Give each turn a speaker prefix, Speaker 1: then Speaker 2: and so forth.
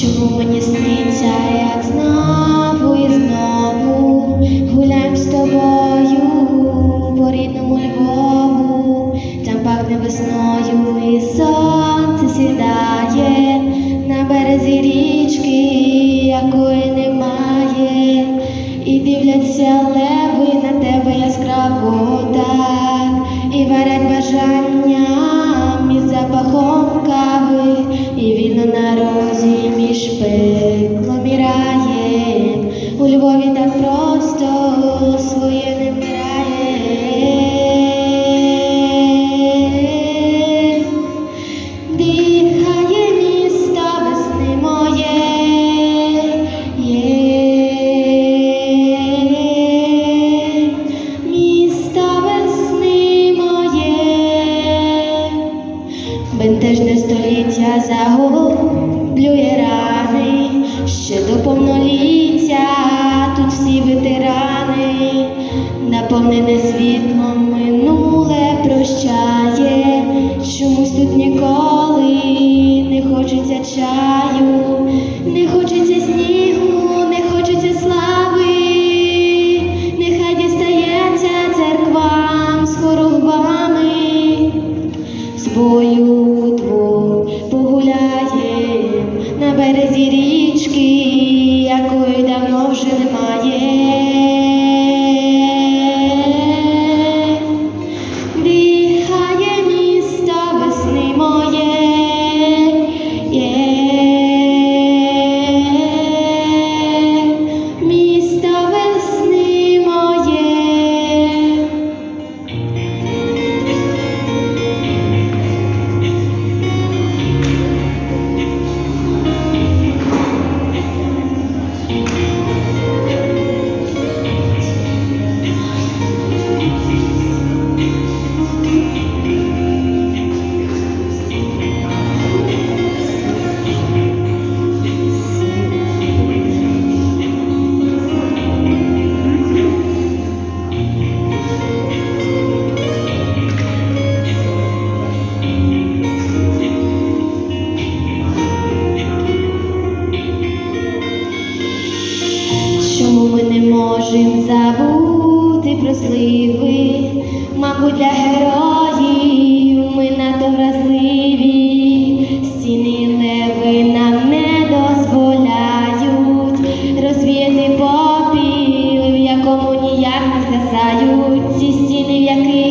Speaker 1: Чому мені сниться, як знову і знову гуляєм з тобою по рідному Львову, там пахне весною і сонце сідає на березі річки, якої немає, і дивляться леви між пеклом. У Львові так просто своє не вмирає. Дихає місто весни моє, є місто весни моє, бентежне століття загублює рани, ще до повноліття. Тут всі ветерани, наповнене світлом Чому ми не можемо забути про сливи? Мабуть, для героїв ми надто вразливі, стіни леви нам не дозволяють розвіяти попіл, в якому ніяк не згасають ці стіни, в яких.